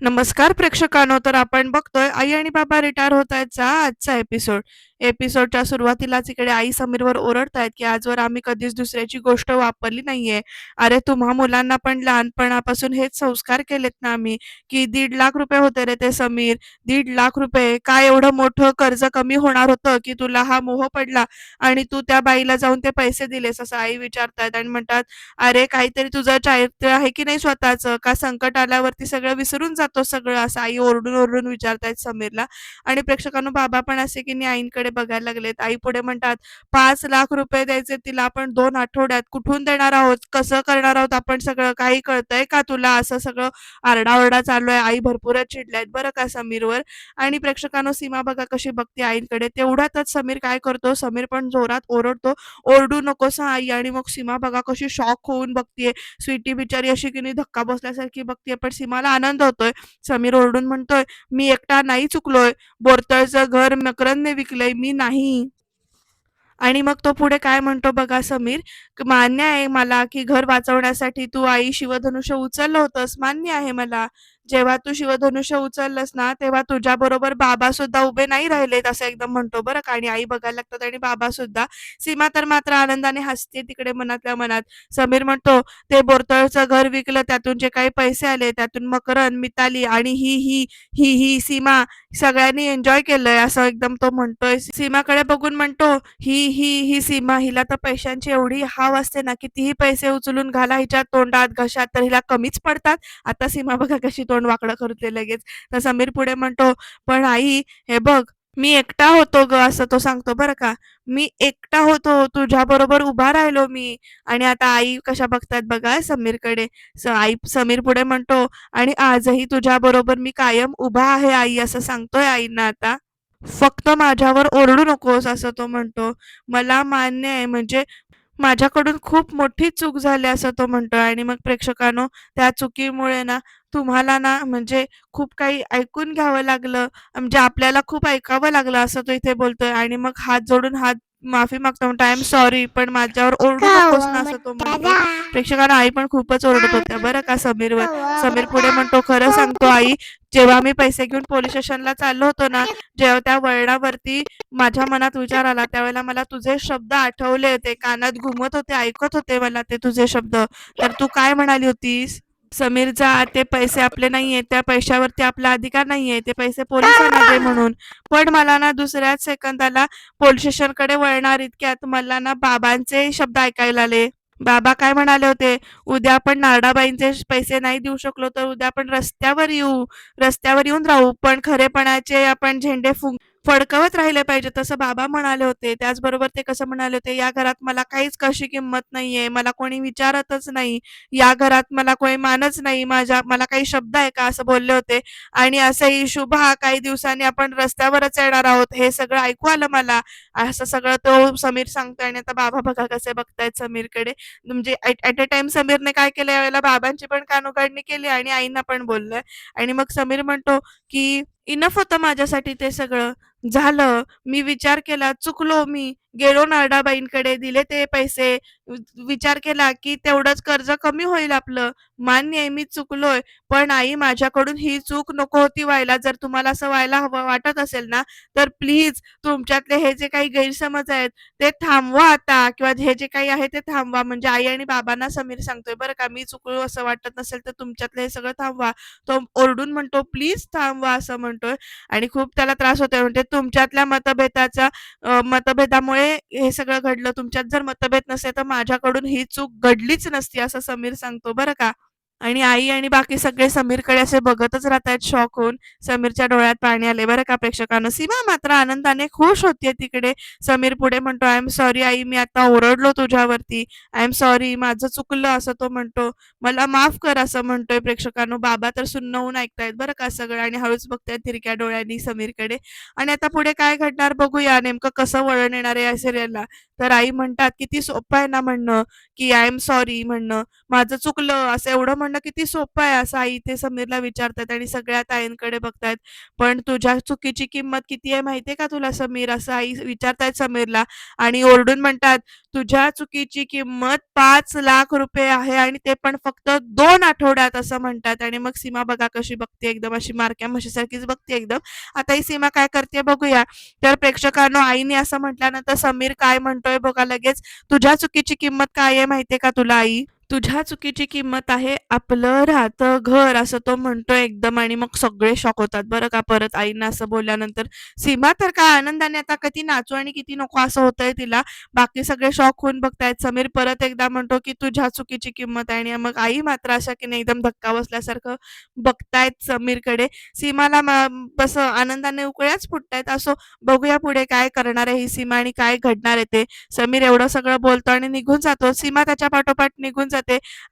नमस्कार प्रेक्षकांनो तर आपण बघतोय आई आणि बाबा रिटायर होत आहेतचा आजचा एपिसोड एपिसोडच्या सुरुवातीलाच इकडे आई समीरवर ओरडतायत की आजवर आम्ही कधीच दुसऱ्याची गोष्ट वापरली नाहीये. अरे तुम्हा मुलांना पण लहानपणापासून हेच संस्कार केलेत ना आम्ही की दीड लाख रुपये होते रे ते समीर. दीड लाख रुपये. काय एवढं मोठं कर्ज कमी होणार होतं की तुला हा मोह पडला आणि तू त्या बाईला जाऊन ते पैसे दिलेस असं आई विचारतायत आणि म्हणतात अरे काहीतरी तुझं चारित्र्य आहे की नाही स्वतःच? का संकट आल्यावरती सगळं विसरून जातो सगळं? असं आई ओरडून ओरडून विचारतायत समीरला. आणि प्रेक्षकांनो बाबा पण असे की आईंकडे आईंकडे बघायला लागलेत. आई पुढे म्हणतात पाच लाख रुपये द्यायचे तिला आपण दोन आठवड्यात कुठून देणार आहोत? कसं करणार आहोत? आपण सगळं काही कळतंय का तुला? असं सगळं आरडाओरडा चालू आहे. आई भरपूरच चिडल्यात बरं का समीरवर. आणि प्रेक्षकांनो सीमा बघा कशी बघते आईकडे. तेवढ्यातच समीर काय करतो? समीर पण जोरात ओरडतो. ओरडू नकोस आई. आणि मग सीमा बघा कशी शॉक होऊन बघतीये. स्वीटी बिचारी अशी की धक्का बसल्यासारखी बघतीये. पण सीमाला आनंद होतोय. समीर ओरडून म्हणतोय मी एकटा नाही चुकलोय. बोरतळचं घर मकरंदने विकलंय. मी नाही. आणि मग तो पुढे काय म्हणतो बघा समीर मान्य आहे मला की घर वाचवण्यासाठी तू आई शिवधनुष्य उचललं होतंस मान्य आहे मला. जेव्हा तू शिवधनुष्य उचललंस ना तेव्हा तुझ्या बरोबर बाबा सुद्धा उभे नाही राहिलेत असं एकदम म्हणतो बरं का. आणि आई बघायला लागतात आणि बाबा सुद्धा सीमा तर मात्र आनंदाने हसते तिकडे मनातल्या मनात. समीर म्हणतो ते बोरतळचं घर विकलं त्यातून जे काही पैसे आले त्यातून मकरन मिताली आणि ही ही ही ही सीमा सगळ्यांनी एन्जॉय केलंय असं एकदम तो म्हणतोय. सीमाकडे बघून म्हणतो ही ही ही सीमा हिला तर पैशांची एवढी हाव असते ना कितीही पैसे उचलून घाला हिच्या तोंडात घशात तर हिला कमीच पडतात. आता सीमा बघा कशी तोंड वाकडं करते लगेच. तर समीर पुढे म्हणतो पण आई हे बघ मी एकटा होतो ग असं तो सांगतो बरं का. मी एकटा होतो तुझ्या बरोबर उभा राहिलो मी. आणि आता आई कशा बघतात बघा समीरकडे. स आई समीर पुढे म्हणतो आणि आजही तुझ्या बरोबर मी कायम उभा आहे आई असं सांगतोय आईंना आता. फक्त माझ्यावर ओरडू नकोस असं तो म्हणतो. मला मान्य आहे म्हणजे माझ्याकडून खूप मोठी चूक झाली असं तो म्हणतोय आणि मग प्रेक्षकांनो त्या चुकीमुळे ना तुम्हाला ना म्हणजे खूप काही ऐकून घ्यावं लागलं म्हणजे आपल्याला खूप ऐकावं लागलं असं तो इथे बोलतोय आणि मग हात जोडून हात माफी मागतो म्हणतो आय एम सॉरी पण माझ्यावर ओरडू नकोस ना असं तो म्हणतो. प्रेक्षकांना आई पण खूपच ओरडत होत्या बरं का समीरवर. समीर पुढे म्हणतो खरं सांगतो आई जेव्हा मी पैसे घेऊन पोलीस स्टेशनला चाललो होतो ना जेव्हा त्या वळणावरती माझ्या मनात विचार आला त्यावेळेला मला तुझे शब्द आठवले होते. कानात घुमत होते ऐकत होते मला ते तुझे शब्द. तर तू काय म्हणाली होतीस? समीरचा ते पैसे आपले नाहीये त्या पैशावरती आपला अधिकार नाहीये ते पैसे पोलिसांना दे म्हणून. पण मला ना दुसऱ्याच सेकंदाला पोलीस स्टेशनकडे वळणार इतक्यात मला ना बाबांचे शब्द ऐकायला आले. बाबा काय म्हणाले होते? उद्या आपण नारडाबाईंचे पैसे नाही देऊ शकलो तर उद्या आपण रस्त्यावर येऊ. रस्त्यावर येऊन राहू पण खरेपणाचे आपण झेंडे फुंक फडकवत राहिले पाहिजे. तसं बाबा म्हणाले होते. त्याचबरोबर ते कसं म्हणाले होते या घरात मला काहीच कशी किंमत नाहीये. मला कोणी विचारतच नाही. या घरात मला कोणी मानच नाही. माझ्या मला काही शब्द आहे का? असं बोलले होते. आणि असंही शुभ हा काही दिवसांनी आपण रस्त्यावरच येणार आहोत. हे सगळं ऐकू आलं मला. असं सगळं तो समीर सांगतोय. आणि आता बाबा बघा कसे बघतायत समीरकडे. म्हणजे ऍट अ टाइम समीरने काय केलं यावेळेला बाबांची पण कानोकाडणी केली आणि आईंना पण बोललंय. आणि मग समीर म्हणतो की इनफ होतं माझ्यासाठी ते सगळं. झालं. मी विचार केला चुकलो मी. गेलो नरडाबाईंकडे दिले ते पैसे. विचार केला की तेवढंच कर्ज कमी होईल आपलं. मान्य आहे मी चुकलोय पण आई माझ्याकडून ही चूक नको होती व्हायला. जर तुम्हाला असं व्हायला हवं वाटत असेल ना तर प्लीज तुमच्यातले हे जे काही गैरसमज आहेत ते थांबवा आता. किंवा हे जे काही आहे ते थांबवा. म्हणजे आई आणि बाबांना समीर सांगतोय बरं का मी चुकलो असं वाटत नसेल तर तुमच्यातलं हे सगळं थांबवा. तो ओरडून म्हणतो प्लीज थांबवा असं म्हणतोय. आणि खूप त्याला त्रास होतोय. म्हणजे तुमच्यातल्या मतभेदाचा मतभेदामुळे त्यामुळे हे सगळं घडलं. तुमच्यात जर मतभेद नसेल तर माझ्याकडून ही चूक घडलीच नसती असं समीर सांगतो बरं का. आणि आई आणि बाकी सगळे समीरकडे असे बघतच राहतायत शॉक होऊन. समीरच्या डोळ्यात पाणी आले बरं का प्रेक्षकांना? सीमा मात्र आनंदाने खुश होतीये तिकडे. समीर पुढे म्हणतो आय एम सॉरी आई मी आता ओरडलो तुझ्यावरती. आय एम सॉरी माझं चुकलं असं तो म्हणतो. मला माफ कर असं म्हणतोय प्रेक्षकांनो. बाबा तर सुन्न ऐकतायत बरं का सगळं आणि हळूच बघतायत तिरक्या डोळ्यांनी समीरकडे. आणि आता पुढे काय घडणार बघूया. नेमकं कसं वळण येणार आहे या सिरियलला तर आई म्हणतात किती सोपं आहे ना म्हणणं की आय एम सॉरी म्हणणं. माझं चुकलं असं एवढं म्हणणं किती सोपं आहे असं आई ते समीरला विचारतात आणि सगळ्या ताईंकडे बघतायत. पण तुझ्या चुकीची किंमत किती आहे माहितीये का तुला समीर? असं आई विचारतायत समीरला आणि ओरडून म्हणतात तुझ्या चुकीची किंमत पाच लाख रुपये आहे आणि ते पण फक्त दोन आठवड्यात असं म्हणतात. आणि मग सीमा बघा कशी बघते एकदम अशी मारक्या म्हशीसारखीच बघते एकदम. आता ही सीमा काय करते बघूया. तर प्रेक्षकांनो आईने असं म्हटल्यानंतर समीर काय म्हणतोय बघा लगेच. तुझ्या चुकीची किंमत काय आहे माहितीये का तुला आई? तुझ्या चुकीची किंमत आहे आपलं राहतं घर असं तो म्हणतोय एकदम आणि मग सगळे शॉक होतात. बरं का परत आईना असं बोलल्यानंतर सीमा तर काय आनंदाने आता किती नाचू आणि किती नको असं होतंय तिला. बाकी सगळे शॉक होऊन बघतायत. समीर परत एकदा म्हणतो की तुझ्या चुकीची किंमत आहे. आणि मग आई मात्र अशा की नाही एकदम धक्का बसल्यासारखं बघतायत समीरकडे. सीमाला बस आनंदाने उकळ्याच फुटतायत. असो बघूया पुढे काय करणार आहे ही सीमा आणि काय घडणार आहे ते. समीर एवढं सगळं बोलतो आणि निघून जातो. सीमा त्याच्या पाठोपाठ निघून जातो.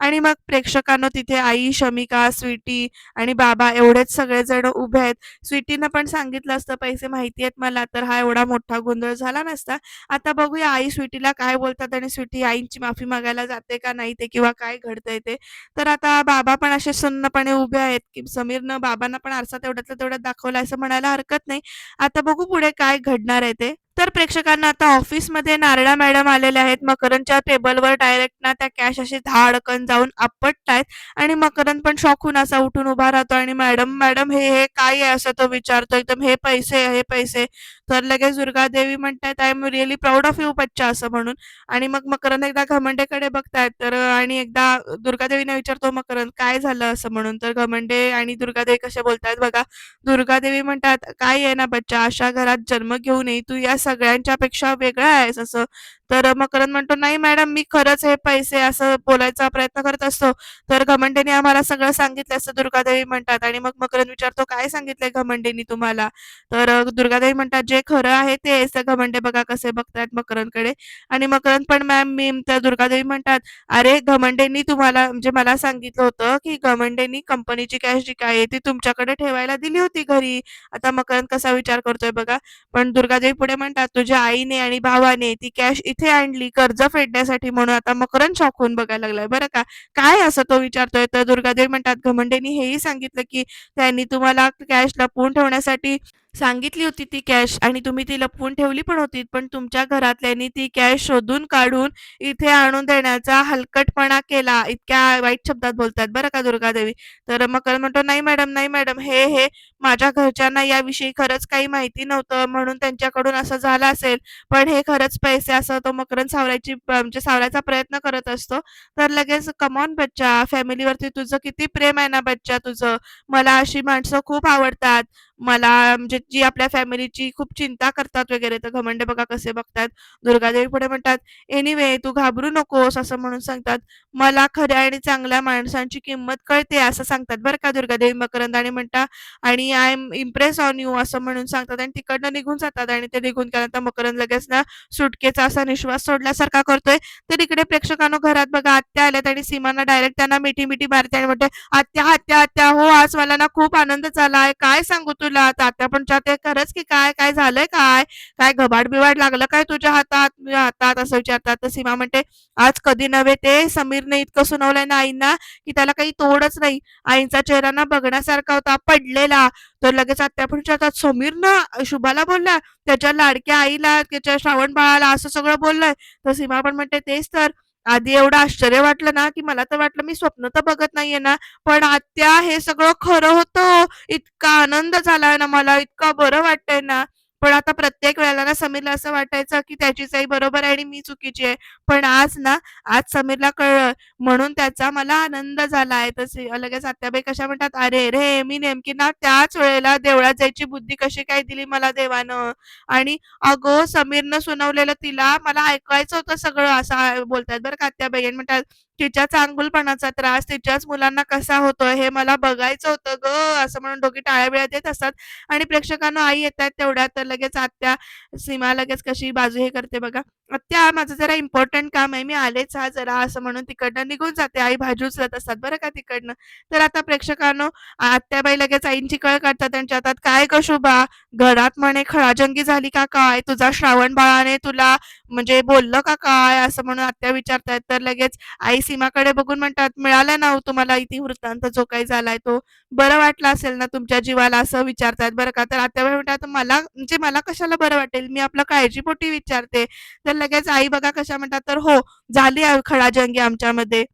आणि मग प्रेक्षकांना तिथे आई शमिका स्वीटी आणि बाबा एवढेच सगळेजण उभे आहेत. स्वीटीनं पण सांगितलं असतं पैसे माहिती आहेत मला तर हा एवढा मोठा गोंधळ झाला नसता. आता बघूया आई स्वीटीला काय बोलतात आणि स्वीटी आईंची माफी मागायला जाते का नाही ते किंवा काय घडतंय ते? तर आता बाबा पण असे सन्नपणे उभे आहेत की समीरनं बाबांना पण आरसा तेवढ्यातलं तेवढ्यात दाखवला असं म्हणायला हरकत नाही. आता बघू पुढे काय घडणार आहे ते. तर प्रेक्षकांना आता ऑफिसमध्ये नारळा मॅडम आलेल्या आहेत. मकरंदच्या टेबलवर डायरेक्ट ना त्या कॅश असे धाडकन जाऊन आपटतायत. आणि मकरंद पण शॉकून असा उठून उभा राहतो. आणि मॅडम मॅडम हे हे काय आहे असं तो विचारतो. एकदम हे पैसे हे पैसे तर लगेच दुर्गा देवी म्हणतायत I am really proud of you बच्चा असं म्हणून. आणि मग मकरंद एकदा घमंडेकडे बघतायत. तर आणि एकदा दुर्गादेवीने विचारतो मकरंद काय झालं? असं म्हणून. तर घमंडे आणि दुर्गादेवी कसे बोलतायत बघा. दुर्गादेवी म्हणतात काय आहे ना बच्चा अशा घरात जन्म घेऊन नये तू या सगळ्यांच्या पेक्षा वेगळा आहेस असं तर मकरंद म्हणतो नाही मॅडम मी खरंच हे पैसे असं बोलायचा प्रयत्न करत असतो. तर घमंडेने आम्हाला सगळं सांगितलं असं दुर्गादेवी म्हणतात आणि मग मकरंद विचारतो काय सांगितलंय घमंडेनी तुम्हाला? तर दुर्गादेवी म्हणतात जे खरं आहे ते घमंडे बघा कसे बघतायत मकरंदकडे. आणि मकरंद पण मॅम मी त्या दुर्गादेवी म्हणतात अरे घमंडेनी तुम्हाला म्हणजे मला सांगितलं होतं की घमंडेनी कंपनीची कॅश जी काय आहे ती तुमच्याकडे ठेवायला दिली होती घरी. आता मकरंद कसा विचार करतोय बघा. पण दुर्गादेवी पुढे म्हणतात तुझ्या आईने आणि भावाने ती कॅश इथे आणली कर्ज फेडण्यासाठी म्हणून आता मकरन शॉक होऊन बघायला लागलाय. बरं का? काय असं तो विचारतोय? तर दुर्गादेवी म्हणतात घमंडेनी हेही सांगितलं की त्यांनी तुम्हाला कॅश लपवून ठेवण्यासाठी सांगितली होती ती कॅश आणि तुम्ही ती लपवून ठेवली पण होती पण तुमच्या घरातल्यांनी ती कॅश शोधून काढून इथे आणून देण्याचा हलकटपणा केला. इतक्या वाईट शब्दात बोलतात बरं का दुर्गादेवी तर मकर म्हणतो नाही मॅडम नाही मॅडम हे हे माझ्या घरच्यांना याविषयी खरंच काही माहिती नव्हतं म्हणून त्यांच्याकडून असं झालं असेल. पण हे खरंच पैसे असं तो मकरन सावरायची म्हणजे सावरायचा प्रयत्न करत असतो. तर लगेच कमॉन बच्चा फॅमिलीवरती तुझं किती प्रेम आहे ना बच्चा तुझं? मला अशी माणसं खूप आवडतात. मला म्हणजे जी आपल्या फॅमिलीची खूप चिंता करतात वगैरे तर घमंडे बघा कसे बघतात. दुर्गादेवी पुढे म्हणतात एनिवे तू घाबरू नकोस असं म्हणून सांगतात. मला खऱ्या आणि चांगल्या माणसांची किंमत कळते असं सांगतात बरं का दुर्गादेवी मकरंद आणि म्हणता. आणि I am impress on you असं म्हणून सांगतात आणि तिकडनं निघून जातात आणि ते निघून गेल्यानंतर मकरंद लगेच ना सुटकेचा असा निश्वास सोडल्यासारखा करतोय. तर इकडे प्रेक्षकांनो घरात बघा आत्या आल्यात आणि सीमाना डायरेक्ट त्यांना मिठी मिठी मारते आणि म्हणते आत्या आत्या आत्या हो आज मला ना खूप आनंद झालाय काय सांगू तुला? तात्या पण चाहते खरंच की काय काय झालंय काय? काय घबाड बिवाड लागलं काय तुझ्या हातात? हातात असं विचारतात. तर सीमा म्हणते आज कधी नव्हे ते? समीरने इतकं सुनावलंय ना आईंना की त्याला काही तोडच नाही. आईंचा चेहरा ना बघण्यासारखा होता पडलेला. तर लगेच आत्या पण विचारतात समीर ना शुभाला बोलला? त्याच्या लाडक्या आईला त्याच्या श्रावण बाळाला असं सगळं बोललंय? तर सीमा पण म्हणते तेच तर. आधी एवढं आश्चर्य वाटलं ना की मला तर वाटलं मी स्वप्न तर बघत नाहीये ना. पण आत्या हे सगळं खरं होतं. इतका आनंद झालाय ना मला इतका बरं वाटतंय ना. पण आता प्रत्येक वेळेला ना समीरला असं वाटायचं की त्याचीच आई बरोबर आहे आणि मी चुकीची आहे. पण आज ना आज समीरला कळलं. म्हणून त्याचा मला आनंद झालाय तर लगेच आत्याबाई कशा म्हणतात अरे रे मी नेमकी ना त्याच वेळेला देवळात जायची बुद्धी कशी काय दिली मला देवानं? आणि अगो समीरनं सुनावलेलं तिला मला ऐकायचं होतं सगळं असं बोलतात बरं का आत्याबाई. म्हणतात तिच्या चांगुलपणाचा त्रास तिच्याच मुलांना कसा होतोय हे मला बघायचं होतं ग. असं म्हणून दोघी टाळ्या बिळ्या देत असतात. आणि प्रेक्षकांना आई येतात तेवढ्यात तर लगेच आत्या सीमा लगेच कशी बाजू हे करते बघा. "आत्या माझं जरा इम्पॉर्टंट काम आहे, मी आलेच हा जरा" असं म्हणून तिकडनं निघून जाते. आई भाजी उचलत असतात बरं का तिकडनं. तर आता प्रेक्षकांनो आत्याबाई लगेच आईंची कळ काढतात त्यांच्या हातात, "काय गं घरात म्हणे खळाजंगी झाली का काय? तुझा श्रावण बाळाने तुला म्हणजे बोललं का काय?" असं म्हणून आत्या विचारतायत. तर लगेच आई सीमाकडे बघून म्हणतात, "मिळाला ना हो तुम्हाला इथे वृत्तांत जो काही झालाय तो. बरं वाटलं असेल ना तुमच्या जीवाला?" असं विचारतायत बरं का. तर आत्याबाई म्हणतात, "मला म्हणजे मला कशाला बरं वाटेल? मी आपलं काळजीपोटी विचारते." तर लगेच आई बघा कशा म्हणतात, "तर हो, झाली खडाजंगी आमच्यामध्ये."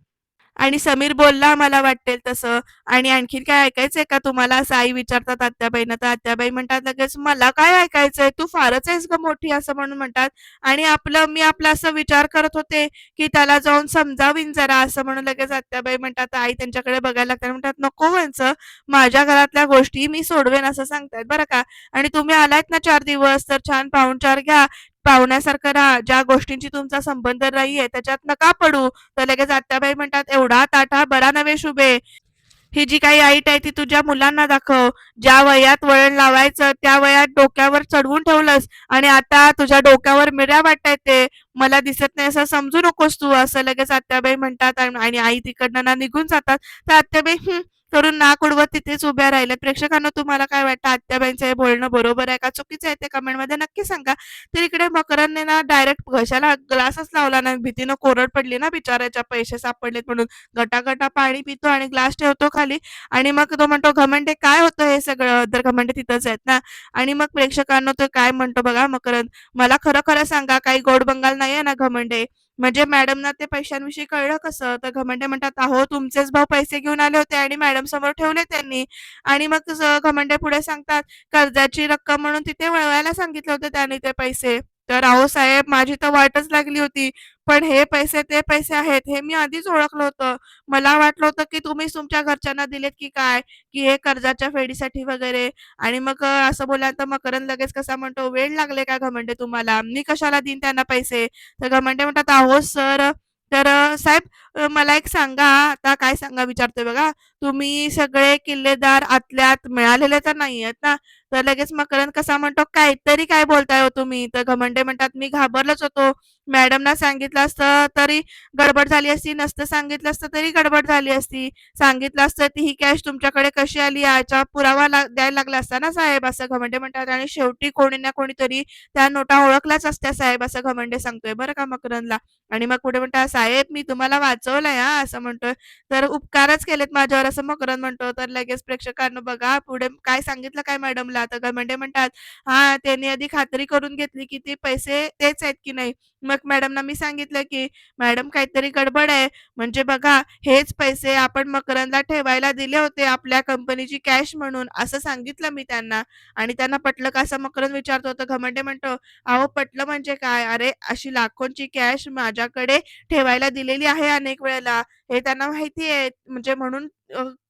आणि समीर बोलला मला वाटेल तसं. आणि आणखीन काय ऐकायचंय का तुम्हाला? असं आई विचारतात आत्याबाईंना. तर आत्याबाई म्हणतात लगेच मला काय ऐकायचंय? तू फारच आहेस ग मोठी असं म्हणून म्हणतात. आणि आपलं मी आपला असं विचार करत होते की त्याला जाऊन समजावीन जरा असं म्हणून लगेच आत्याबाई म्हणतात आई त्यांच्याकडे बघायला लागतात. म्हणतात नको व्हायचं. माझ्या घरातल्या गोष्टी मी सोडवेन असं सांगतायत बरं का. आणि तुम्ही आलायत ना चार दिवस तर छान पाहुणचार घ्या. पाहुण्यासारखं राहा ज्या गोष्टींची तुमचा संबंध नाहीये त्याच्यात नका पडू. तर लगेच आत्याबाई म्हणतात एवढा ताठा बरा नव्हे शुभे. ही जी काही आईट आहे ती तुझ्या मुलांना दाखव. ज्या वयात वळण लावायचं त्या वयात डोक्यावर चढवून ठेवलंस आणि आता तुझ्या डोक्यावर मिऱ्या वाटतायत ते. मला दिसत नाही असं समजू नकोस तू असं लगेच आत्याबाई म्हणतात आणि आई तिकडनं ना निघून जातात. तर आत्याबाई तरुण करून नाक उडवत तिथेच उभ्या राहिल्या प्रेक्षकांना तुम्हाला काय वाटतं? आत्याबाईंचं हे बोलणं बरोबर आहे का? चुकीचं आहे ते कमेंटमध्ये नक्की सांगा. तर इकडे मकरांनी ना डायरेक्ट घशाला ग्लासच लावला ना भीतीनं कोरड पडली ना बिचाराच्या पैसे सापडलेत म्हणून. गटागटा पाणी पितो आणि ग्लास ठेवतो खाली. आणि मग तो म्हणतो घमंडे काय होतं हे सगळं? तर घमंडे तिथंच आहेत ना? आणि मग प्रेक्षकांना तो काय म्हणतो बघा मकरंद मला खरं खरं सांगा काही गोड बंगाल नाहीये ना घमंडे म्हणजे मॅडमना ते पैशांविषयी कळलं कसं? तर घमंडे म्हणतात अहो तुमचेच भाऊ पैसे घेऊन आले होते आणि मॅडम समोर ठेवले त्यांनी. आणि मग घमंडे पुढे सांगतात कर्जाची रक्कम म्हणून तिथे वळवायला सांगितलं होतं त्यांनी ते पैसे. तर अहो साहेब माझी तर वाटच लागली होती. पण हे पैसे ते पैसे आहेत हे मी आधीच ओळखलं होतं. मला वाटलं होतं की तुम्ही तुमच्या घरच्यांना दिलेत की काय? की हे कर्जाच्या फेडीसाठी वगैरे? आणि मग असं बोला तर मकरंद लगेच कसा म्हणतो वेळ लागले का घमंडे तुम्हाला? मी कशाला देईन त्यांना पैसे? तर घमंडे म्हणतात आहो सर तर साहेब मला एक सांगा. आता काय सांगा विचारतोय बघा. तुम्ही सगळे किल्लेदार आतल्यात मिळालेले तर नाही आहेत ना? तर लगेच मकरंद कसा म्हणतो काहीतरी काय बोलताय हो तुम्ही? तर घमंडे म्हणतात मी घाबरलोच होतो. मॅडमना सांगितलं असतं तरी गडबड झाली असती नसतं सांगितलं असतं तरी गडबड झाली असती. सांगितलं असतं ती ही कॅश तुमच्याकडे कशी आली याचा पुरावा द्यायला लागला असता ना साहेब? असं घमंडे म्हणतात. आणि शेवटी कोणी ना कोणीतरी त्या नोटा ओळखल्याच असत्या साहेब असं घमंडे सांगतोय बरं का मकरंदला. आणि मग पुढे म्हणतात साहेब मी तुम्हाला वाचवलंय हा असं म्हणतोय. तर उपकारच केलेत माझ्यावर असं मकरंद म्हणतो तर लगेच प्रेक्षकांना बघा पुढे काय सांगितलं काय मॅडमला? तर घमंडे म्हणतात हा त्यांनी आधी खात्री करून घेतली की ते पैसे तेच आहेत की नाही? मग मॅडमना मी सांगितलं की मॅडम काहीतरी गडबड आहे. म्हणजे बघा हेच पैसे आपण मकरनला ठेवायला दिले होते आपल्या कंपनीची कॅश म्हणून असं सांगितलं मी त्यांना. आणि त्यांना पटलं का असं मकरंद विचारतो तर घमंडे म्हणतो अहो पटलं म्हणजे काय? अरे अशी लाखोंची कॅश माझ्याकडे ठेवायला दिलेली आहे अनेक वेळेला. हे त्यांना माहिती आहे. म्हणजे म्हणून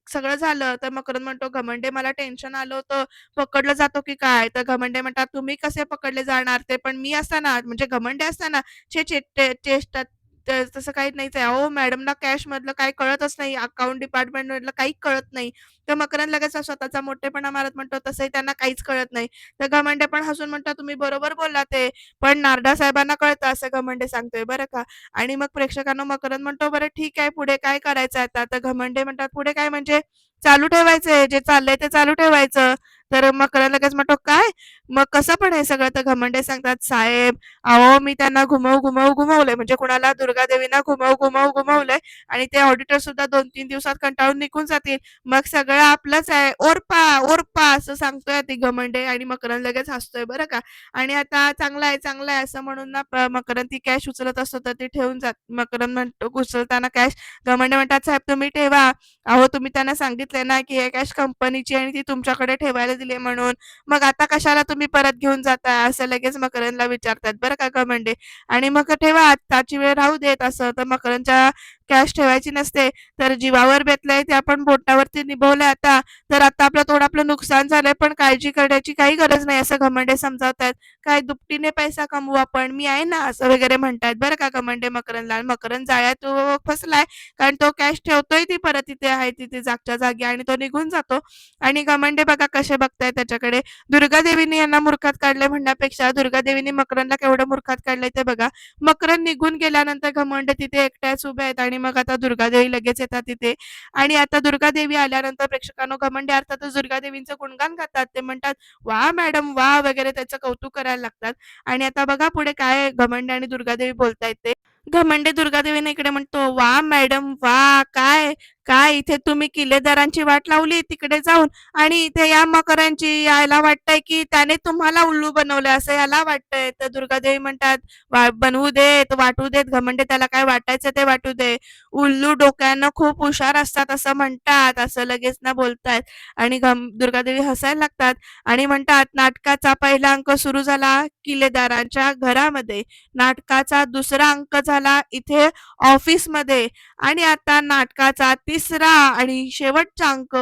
सगळं झालं तर मकरंद म्हणतो घमंडे मला टेन्शन आलं होतं. पकडलं जातो की काय? तर घमंडे म्हणतात तुम्ही कसे पकडले जाणार? ते पण मी असताना म्हणजे घमंडे असताना छे छे चेष्टा तसं काही नाहीच आहे. अहो मॅडमला कॅश मधलं काही कळतच नाही. अकाउंट डिपार्टमेंट मधलं काही कळत नाही. तर मकरंद लगेच स्वतःचा मोठेपणा मारत म्हणतो. तसंही त्यांना काहीच कळत नाही. तर घमंडे पण हसून म्हणतात तुम्ही बरोबर बोलला ते. पण नारडा साहेबांना कळतं असं घमंडे सांगतोय बरं का. आणि मग प्रेक्षकांना मकरंद म्हणतो बरं ठीक आहे. पुढे काय करायचं आता? तर घमंडे म्हणतात पुढे काय म्हणजे चालू ठेवायचंय. जे चाललंय ते चालू ठेवायचं. तर मकरंद लगेच म्हणतो काय? मग कसं पण हे सगळं तर घमंडे सांगतात साहेब अहो मी त्यांना घुमव घुमव घुमवलंय. म्हणजे कुणाला? दुर्गादेवीना घुमव घुमव घुमवलंय. आणि ते ऑडिटर सुद्धा दोन तीन दिवसात कंटाळून निघून जातील. मग सगळं आपलंच आहे. ओरपा ओरपा असं सांगतोय ती घमंडे. आणि मकरंद लगेच हसतोय बरं का. आणि आता चांगला आहे चांगला आहे असं म्हणून ना मकरंद ती कॅश उचलत असतो तर ती ठेवून जात. मकरंद म्हणतो उचलताना कॅश घमंडे म्हणतात साहेब तुम्ही ठेवा. अहो तुम्ही त्यांना सांगितले ना की हे कॅश कंपनीची आणि ती तुमच्याकडे ठेवायला दिले म्हणून. मग आता कशाला तुम्ही परत घेऊन जाता असं लगेच मकरंदला विचारतात. बरं का घमंडे आणि मग ठेवा आताची वेळ राहू देत असं. तर मकरंदच्या कॅश ठेवायची नसते. तर जीवावर बेतलंय ते आपण बोटावरती निभवलंय आता. तर आता आपलं थोडं आपलं नुकसान झालंय पण काळजी करण्याची काही गरज नाही असं घमंडे समजावतात. काय दुपटीने पैसा कमवू आपण? मी आहे ना असं वगैरे म्हणतात. बरं का घमंडे मकरनलाल मकरन जाळ्यात तो फसलाय. कारण तो कॅश ठेवतोय ती परत तिथे आहे तिथे जागच्या जागी आणि तो निघून जातो. आणि घमंडे बघा कसे बघताय त्याच्याकडे. दुर्गादेवीने यांना मूर्खात काढले म्हणण्यापेक्षा दुर्गादेवीने मकरनला केवढं मूर्खात काढलंय ते बघा. मकरन निघून गेल्यानंतर घमंडे तिथे एकट्याच उभे आहेत आणि मग आता दुर्गादेवी लगेच येतात तिथे. आणि आता दुर्गादेवी आल्यानंतर प्रेक्षकांनो घमंडे अर्थातच दुर्गादेवींचं गुणगान गातात. ते म्हणतात वा मॅडम वा वगैरे त्याचं कौतुक करायला लागतात. आणि आता बघा पुढे काय घमंडे आणि दुर्गादेवी बोलतायत ते. घमंडे दुर्गादेवीने इकडे म्हणतो वा मॅडम वा काय काय इथे तुम्ही किल्लेदारांची वाट लावली तिकडे जाऊन आणि इथे या मकरांची यायला वाटतंय की त्याने तुम्हाला उल्लू बनवलं असं याला वाटतंय. तर दुर्गादेवी म्हणतात बनवू देत वाटू देत घमंडे त्याला काय वाटायचं ते वाटू दे. उल्लू डोक्यानं खूप हुशार असतात असं म्हणतात असं लगेच ना बोलतायत. आणि घम दुर्गादेवी हसायला लागतात आणि म्हणतात नाटकाचा पहिला अंक सुरू झाला किल्लेदारांच्या घरामध्ये. नाटकाचा दुसरा अंक झाला इथे ऑफिसमध्ये आणि आता नाटकाचा तिसरा आणि शेवटचा अंक.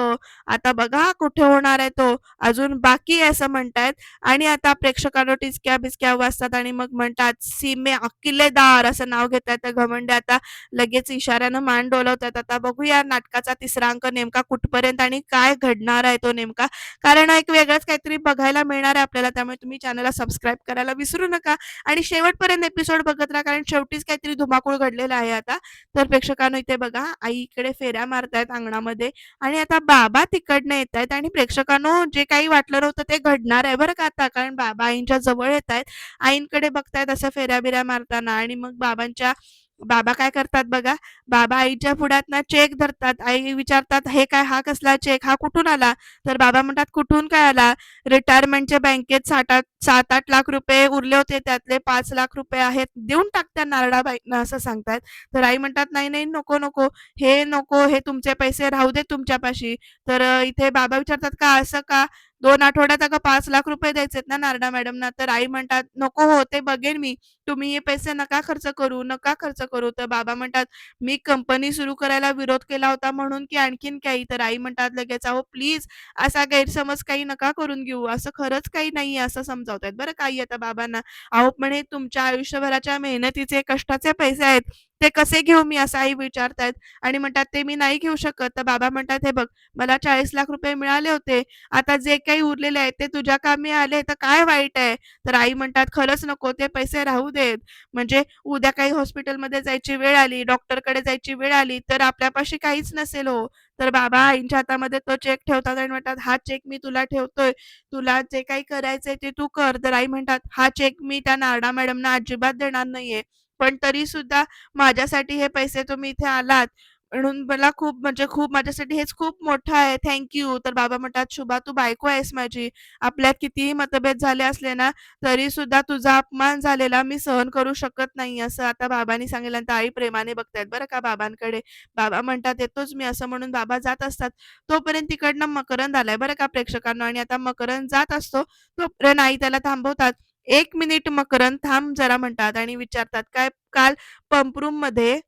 आता बघा कुठे होणार आहे तो. अजून बाकी आहे असं म्हणतायत. आणि आता प्रेक्षकांना टिचक्या बिचक्या वाजतात आणि मग म्हणतात सीमे किल्लेदार असं नाव घेतात तर घमंडे. आता लगेच इशाऱ्यानं मान डोलवतात. आता बघूया नाटकाचा तिसरा अंक नेमका कुठपर्यंत आणि काय घडणार आहे तो नेमका. कारण एक वेगळंच काहीतरी बघायला मिळणार आहे आपल्याला. त्यामुळे तुम्ही चॅनलला सबस्क्राईब करायला विसरू नका. आणि शेवटपर्यंत एपिसोड बघत राहा. कारण शेवटीच काहीतरी धुमाकूळ घडलेला आहे आता. तर प्रेक्षकांनो इथे बघा आईकडे फेऱ्या मारतायत अंगणामध्ये आणि आता बाबा तिकडनं येत आहेत आणि प्रेक्षकांनो जे काही वाटलं नव्हतं ते घडणार आहे बरं का आता. कारण बाबा आईंच्या जवळ येत आहेत आईंकडे बघतायत असं फेऱ्या बिऱ्या मारताना आणि मग बाबांच्या बाबा काय करतात बघा बाबा आईच्या पुढ्यात ना चेक धरतात. आई विचारतात हे काय हा कसला चेक हा कुठून आला? तर बाबा म्हणतात कुठून काय आला? रिटायरमेंटच्या बँकेत सात आठ सात आठ लाख रुपये उरले होते त्यातले पाच लाख रुपये आहेत देऊन टाकत्या नारळाबाईंना असं सांगतायत तर आई म्हणतात नाही नाही नको नको. हे नको हे तुमचे पैसे राहू दे तुमच्यापाशी. तर इथे बाबा विचारतात का असं का? दोन आठवड्यात अगं पाच लाख रुपये द्यायचेत ना नारडा मॅडमना. तर आई म्हणतात नको हो ते बघेन मी. तुम्ही हे पैसे नका खर्च करू नका खर्च करू. तर बाबा म्हणतात मी कंपनी सुरू करायला विरोध केला होता म्हणून की आणखीन काही. तर आई म्हणतात लगेच अहो प्लीज असा गैरसमज काही नका करून घेऊ. असं खरंच काही नाहीये असं समजावतायत. बरं काही आता बाबांना. अहो म्हणे तुमच्या आयुष्यभराच्या मेहनतीचे कष्टाचे पैसे आहेत. ते कसे घेऊ मी असं आई विचारतायत. आणि म्हणतात ते मी नाही घेऊ शकत. तर बाबा म्हणतात हे बघ मला चाळीस लाख रुपये मिळाले होते. आता जे काही उरलेले आहेत ते तुझ्या कामी आले. तर काय वाईट आहे? तर आई म्हणतात खरंच नको ते पैसे राहू देत. म्हणजे उद्या काही हॉस्पिटलमध्ये जायची वेळ आली डॉक्टरकडे जायची वेळ आली तर आपल्यापाशी काहीच नसेल हो. तर बाबा आईंच्या हातामध्ये तो चेक ठेवतात आणि म्हणतात हा चेक मी तुला ठेवतोय. तुला जे काही करायचंय ते तू कर. तर आई म्हणतात हा चेक मी त्या नारडा मॅडमना अजिबात देणार नाहीये. पण तरी सुद्धा माझ्यासाठी हे पैसे तुम्ही इथे आलात. म्हणून मला खूप म्हणजे खूप माझ्यासाठी हेच खूप मोठं आहे. थँक्यू तर बाबा म्हणतात शुभा तू बायको आहेस माझी. आपल्यात कितीही मतभेद झाले असले ना तरी सुद्धा तुझा अपमान झालेला मी सहन करू शकत नाही. असं आता बाबांनी सांगितल्यानंतर आई प्रेमाने बघतायत बरं का बाबांकडे. बाबा म्हणतात येतोच मी. असं म्हणून बाबा जात असतात. तोपर्यंत तिकडनं मकरंद आलाय बरं का प्रेक्षकांना. आणि आता मकरंद जात असतो तोपर्यंत आई त्याला थांबवतात. एक मिनिट मकरंद थांब जरा म्हणतात आणि विचारतात काय काल पंपरूममध्ये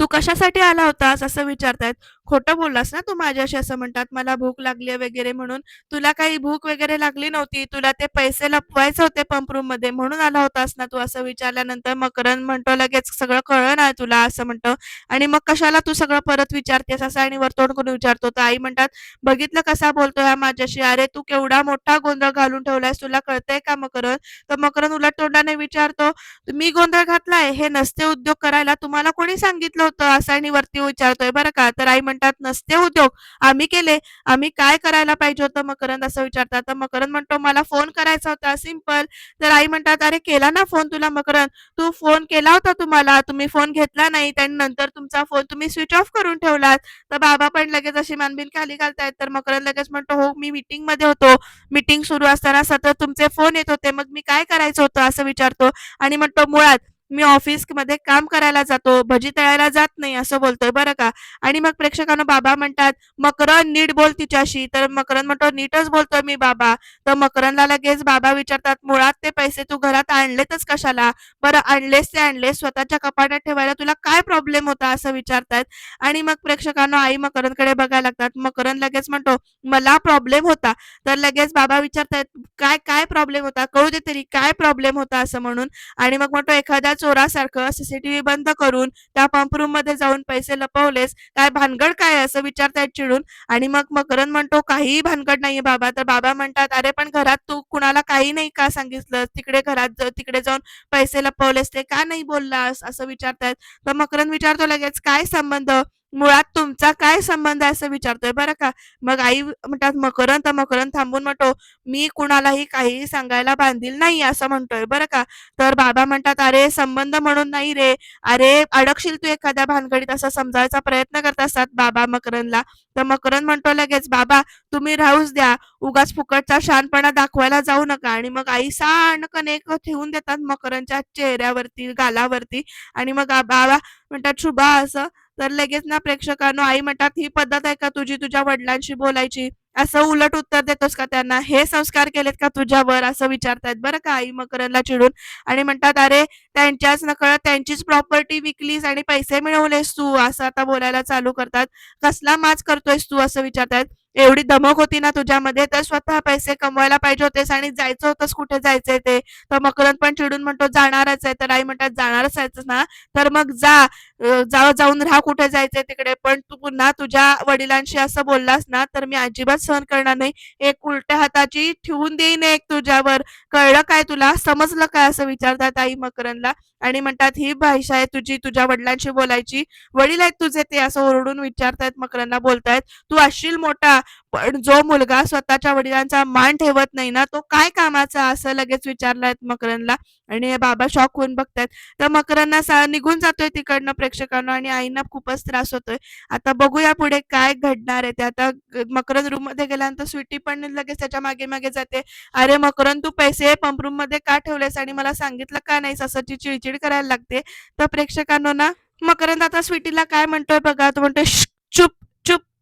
तू कशासाठी आला होतास असं विचारतायत? खोटं बोललास ना तू माझ्याशी असं म्हणतात. मला भूक लागली वगैरे म्हणून. तुला काही भूक वगैरे लागली नव्हती. तुला ते पैसे लपवायचे होते पंप रूममध्ये म्हणून आला होतास ना तू असं विचारल्यानंतर मकरन म्हणतो लगेच सगळं कळलं ना तुला असं म्हणतो. आणि मग कशाला तू सगळं परत विचारतेस असं आणि वर्तवण करून विचारतो? तर आई म्हणतात बघितलं कसा बोलतोय हा माझ्याशी. अरे तू केवढा मोठा गोंधळ घालून ठेवलायस. तुला कळतंय का मकरन तर मकरन उलट तोंडाने विचारतो मी गोंधळ घातलाय? हे नसते उद्योग करायला तुम्हाला कोणी सांगितलं होतं असं आणि वरती विचारतोय. बरं का? तर आई म्हणतात नसते उद्योग. आम्ही केले. आम्ही काय करायला पाहिजे होतं मकरंद? असं विचारतात. तर मकरंद म्हणतो मला फोन करायचा होता. सिंपल तर आई म्हणतात अरे केला ना फोन तुला मकरंद? तू फोन केला होता तुम्हाला? तुम्ही फोन घेतला नाही. आणि नंतर तुमचा फोन तुम्ही स्विच ऑफ करून ठेवलात. तर बाबा पण लगेच अशी मानबिन खाली घालतायत. तर मकरंद लगेच म्हणतो हो मी मीटिंगमध्ये होतो. मीटिंग सुरू असताना सतत तुमचे फोन येत होते. मग मी काय करायचं होतं? असं विचारतो. आणि म्हणतो मुळात मी ऑफिसमध्ये काम करायला जातो भजी तळायला जात नाही असं बोलतोय बरं का? आणि मग प्रेक्षकांना बाबा म्हणतात मकरन नीट बोल तिच्याशी. तर मकरन म्हणतो नीटच बोलतोय मी बाबा. तर मकरनला लगेच बाबा विचारतात मुळात ते पैसे तू घरात आणलेतच कशाला? बरं आणलेस ते आणलेस स्वतःच्या कपाटात ठेवायला तुला काय प्रॉब्लेम होता? असं विचारतात. आणि मग प्रेक्षकांना आई मकरनकडे बघायला लागतात. मकरन लगेच म्हणतो मला प्रॉब्लेम होता. तर लगेच बाबा विचारतात काय काय प्रॉब्लेम होता? कळू दे तरी काय प्रॉब्लेम होता? असं म्हणून. आणि मग म्हणतो एखाद्या चोरासारखं सीसीटीव्ही बंद करून त्या पंप रूममध्ये जाऊन पैसे लपवलेस काय भानगड काय असं विचारतायत चिडून? आणि मग मकरन म्हणतो काहीही भानगड नाहीये बाबा. तर बाबा म्हणतात अरे पण घरात तू कुणाला काही नाही का सांगितलं? तिकडे घरात तिकडे जाऊन पैसे लपवलेस ते का नाही बोललास? असं विचारतायत. तर मकरन विचारतो लगेच काय संबंध? मुळात तुमचा काय संबंध आहे असं विचारतोय बरं का? मग आई म्हणतात मकरन तर मकरन थांबून म्हणतो मी कुणालाही काही सांगायला बांधील नाही असं म्हणतोय बरं का? तर बाबा म्हणतात अरे संबंध म्हणून नाही रे. अरे अडकशील तू एखाद्या भानगडीत असं समजायचा प्रयत्न करत असतात बाबा मकरनला तर मकरन म्हणतो लगेच बाबा तुम्ही राहूच द्या. उगाच फुकटचा शानपणा दाखवायला जाऊ नका. आणि मग आई साणकन ठेवून देतात मकरनच्या चेहऱ्यावरती गालावरती. आणि मग बाबा म्हणतात शुभा असं तर लगेच ना प्रेक्षकांनो आई म्हणतात ही पद्धत आहे का तुझी? तुझ्या वडिलांशी बोलायची? असं उलट उत्तर देतोस का त्यांना? हे संस्कार केलेत का तुझ्यावर? असं विचारतायत. बरं का आई मकरनला चिडून? आणि म्हणतात अरे त्यांच्याच नकळत त्यांचीच प्रॉपर्टी विकलीस आणि पैसे मिळवलेस तू? असं आता बोलायला चालू करतात. कसला माच करतोयस तू? असं विचारतात एवढी दमक होती ना तुझ्यामध्ये? तर स्वतः पैसे कमवायला पाहिजे होतेस आणि जायचं होतंस कुठे जायचंय ते? तर मकरंद पण चिडून म्हणतो जाणारच आहे. तर आई म्हणतात जाणारच आहे ना? तर मग जा. जाऊ जाऊन राहा कुठे जायचंय तिकडे. पण तू पुन्हा तुझ्या वडिलांशी असं बोललास ना तर मी अजिबात सहन करणार नाही. एक उलट्या हाताची ठेवून देईन एक तुझ्यावर. कळलं काय तुला? समजलं काय असं विचारतात आई मकरनला आणि म्हणतात ही भाषा आहे तुझी तुझ्या वडिलांशी बोलायची. वडील आहेत तुझे ते असं ओरडून विचारतायत मकरनला बोलतायत. तू असशील मोठा. पण जो मुलगा स्वतःच्या वडिलांचा मान ठेवत नाही ना तो काय कामाचा? असं लगेच विचारलायत मकरनला आणि बाबा शॉक होऊन बघतायत. तर मकरांना निघून जातोय तिकडनं प्रेक्षकांना आणि आईना खूपच त्रास होतोय. आता बघूया पुढे काय घडणार आहे ते. आता मकरन रूममध्ये गेल्यानंतर स्वीटी पण लगेच त्याच्यामागे मागे जाते. अरे मकरन तू पैसे पंप रूममध्ये का ठेवलेस? आणि मला सांगितलं का नाहीस? असं ती चिडचिड करायला लागते. तर प्रेक्षकांना ना मकरंद आता स्वीटीला काय म्हणतोय बघा? तो म्हणतोय चुप.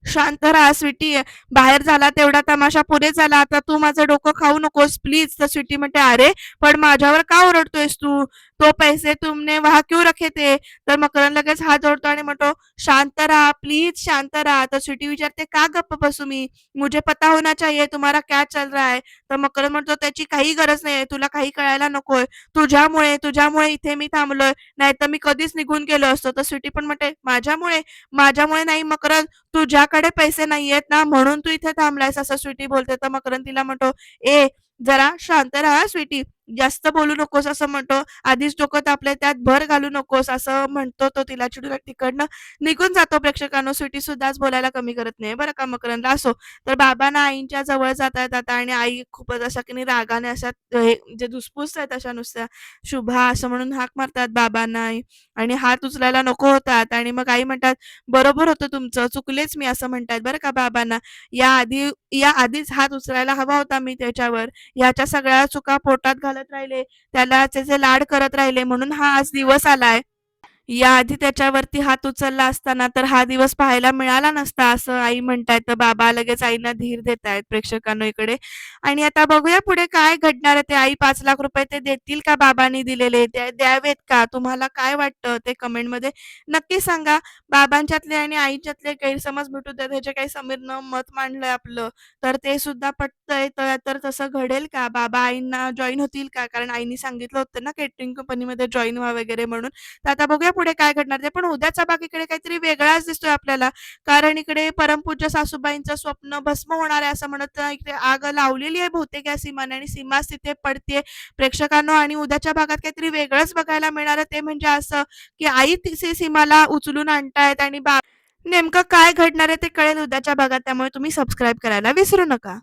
शांत राहा स्वीटी. बाहेर झाला तेवढा तमाशा पुरे झाला. आता तू माझं डोकं खाऊ नकोस प्लीज तर स्वीटी म्हणते अरे पण माझ्यावर का ओरडतोयस तू? तो पैसे तुमने वहा क्यों रखे थे? तर मकरण लगेच हात जोडतो आणि म्हणतो शांत राहा प्लीज शांत रहा. तर स्वीटी विचारते का गप्प बसू मी? मुझे पता होना चाहिए तुम्हाला क्या चल रहा है? तर मकरण म्हणतो त्याची काही गरज नाही तुला काही कळायला नकोय. तुझ्यामुळे तुझ्यामुळे इथे मी थांबलोय. नाहीतर मी कधीच निघून गेलो असतो. तर स्वीटी पण म्हणते माझ्यामुळे? माझ्यामुळे नाही मकरण तुझ्याकडे पैसे नाहीयेत ना म्हणून तू इथे थांबलायस असं स्वीटी बोलते. तर मकरण तिला म्हणतो ए जरा शांत राहा स्वीटी. जास्त बोलू नकोस असं म्हणतो. आधीच डोकं आपल्या त्यात भर घालू नकोस असं म्हणतो तो तिला चिडून तिकडनं निघून जातो प्रेक्षकांनो. स्वीटी सुद्धाच बोलायला कमी करत नाही बरं का मकरंदला? असो. तर बाबांना आईंच्या जवळ जाता आता आणि आई खूपच अशा की रागाने अशा जे दुसपूस आहेत अशा नुसत्या शुभा असं म्हणून हाक मारतात बाबांना आई. आणि हात उचलायला नको होतात. आणि मग आई म्हणतात बरोबर होतं तुमचं चुकलेच मी असं म्हणतात बरं का बाबांना. या आधी या आधीच हात उचलायला हवा होता मी त्याच्यावर. याच्या सगळ्या चुका पोटात घालत राहिले. त्याला त्याचे लाड करत राहिले. म्हणून हा आज दिवस आलाय. याआधी त्याच्यावरती हात उचलला असताना तर हा दिवस पाहायला मिळाला नसता असं आई म्हणतायत. तर बाबा लगेच आईना धीर देत आहेत प्रेक्षकांना इकडे. आणि आता बघूया पुढे काय घडणार आहे. ते आई पाच लाख रुपये ते देतील का बाबांनी दिलेले? द्यावेत का? तुम्हाला काय वाटतं? ते कमेंटमध्ये नक्की सांगा. बाबांच्यातले आणि आईच्यातले गैरसमज भेटू द्या त्याचे काही समीरनं मत मांडलंय आपलं. तर ते सुद्धा पटतंय. तर तसं घडेल का? बाबा आईंना जॉईन होतील का? कारण आईनी सांगितलं होतं ना केटरिंग कंपनीमध्ये जॉईन व्हा वगैरे म्हणून. तर आता बघूया पुढे काय घडणार ते पण उद्याचा भाग इकडे काहीतरी वेगळाच दिसतोय आपल्याला. कारण इकडे परमपूज्य सासूबाईंचं स्वप्न भस्म होणार आहे असं म्हणत इकडे आग लावलेली आहे बहुतेक या सीमाने आणि सीमा तिथे पडते प्रेक्षकांना आणि उद्याच्या भागात काहीतरी वेगळंच बघायला मिळणार ते म्हणजे असं की आई तिथे सीमाला उचलून आणतायत आणि बा नेमकं काय घडणार आहे ते कळेल उद्याच्या भागात. त्यामुळे तुम्ही सबस्क्राईब करायला विसरू नका.